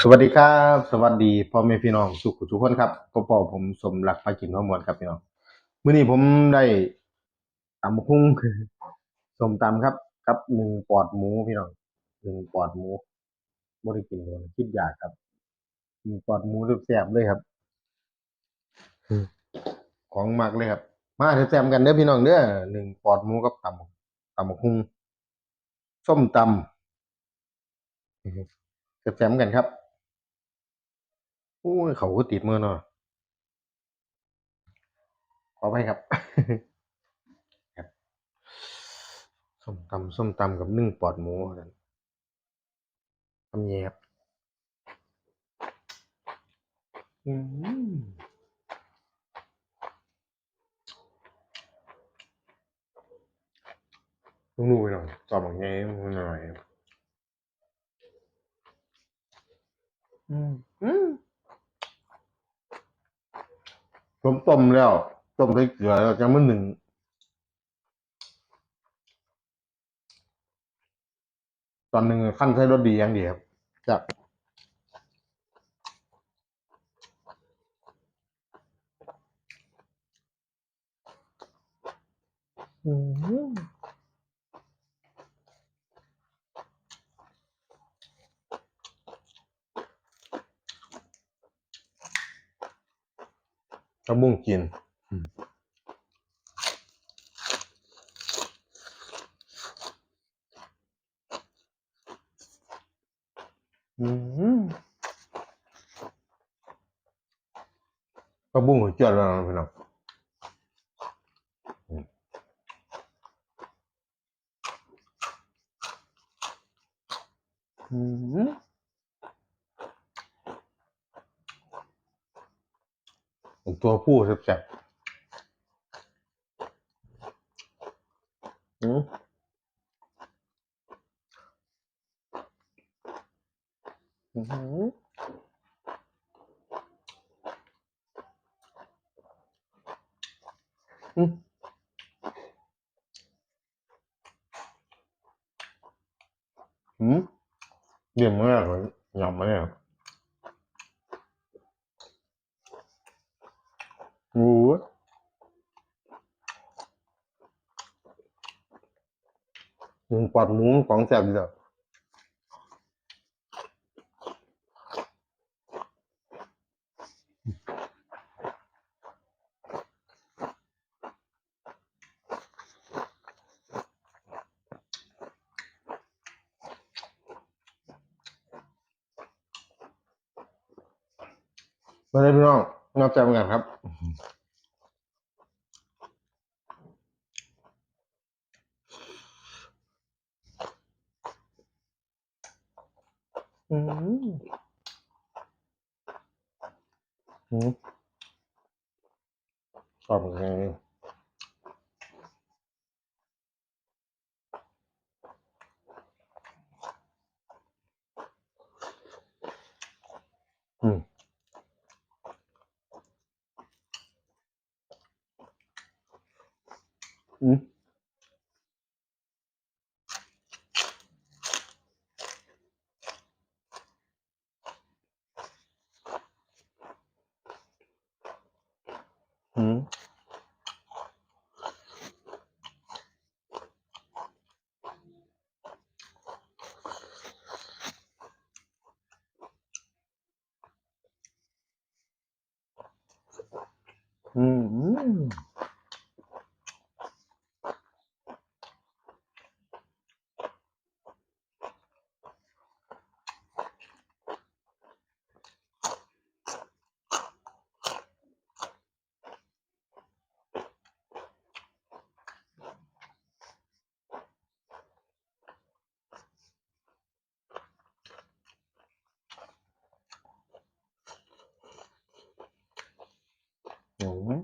สวัสดีครับ สวัสดีพ่อแม่พี่น้องสุขทุกคนครับพ่อปอผมสมรักพากินพ่อมวลครับพี่น้องเมื้อนี้ผมได้ตำหุ้งส้มตำครับ กับหนึ่งปอดหมูพี่น้องหนึ่งปอดหมูบ่ได้กินโดนคิดอยากครับหนึ่งปอดหมูแซ่บเลยครับของมักเลยครับ มาแซ่บกันเด้อพี่น้องเด้อหนึ่งปอดหมูกับตำตำหุ้งส้มตำแซ่บกันครับ โอ้ยเขาก็ติดมือเนาะขอไปครับครับส้มตำส้มตำกับนึ่งปอดหมูนั่นทำเยบอืมต้องดูไปหน่อยตอบอย่างไงหน่อยอืมอืม ผมต้มแล้ว ต้มด้วยเกลือแล้วจะมันหนึ่งตอนหนึ่งขั้นใช้รสดีอย่างเดียวครับจะอืม กระบุ้งกินอืมอืมกระบุ้งหัวเจือแล้วนะพี่น้องอืมอืม ตัวผู้แซ่บๆอืมอืมอืมอืมเยี่ยมมากเลยยำมาเรูทหนึ่งปอดหมูของแสบเยอะมาได้พี่น้องนอกใจเหมือนกันครับ ไงอืมอื อืมอืมอืมอืม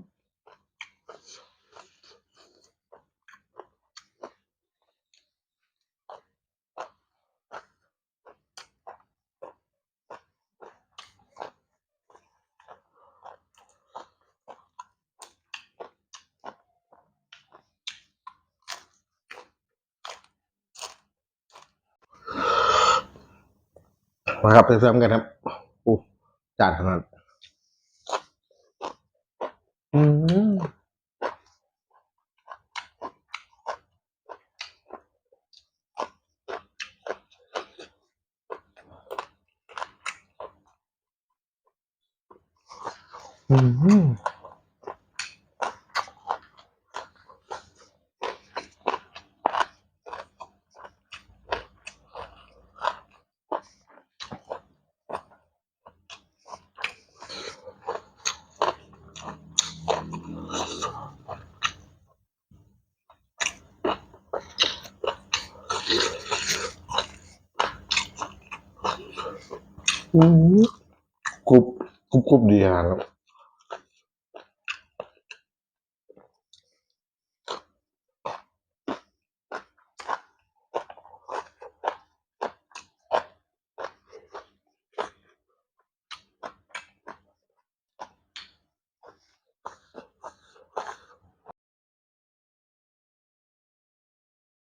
นะครับไปเพิ่มกันครับอู้จานขนาดอืมอืม กรุบกรุบกรุบดีครับ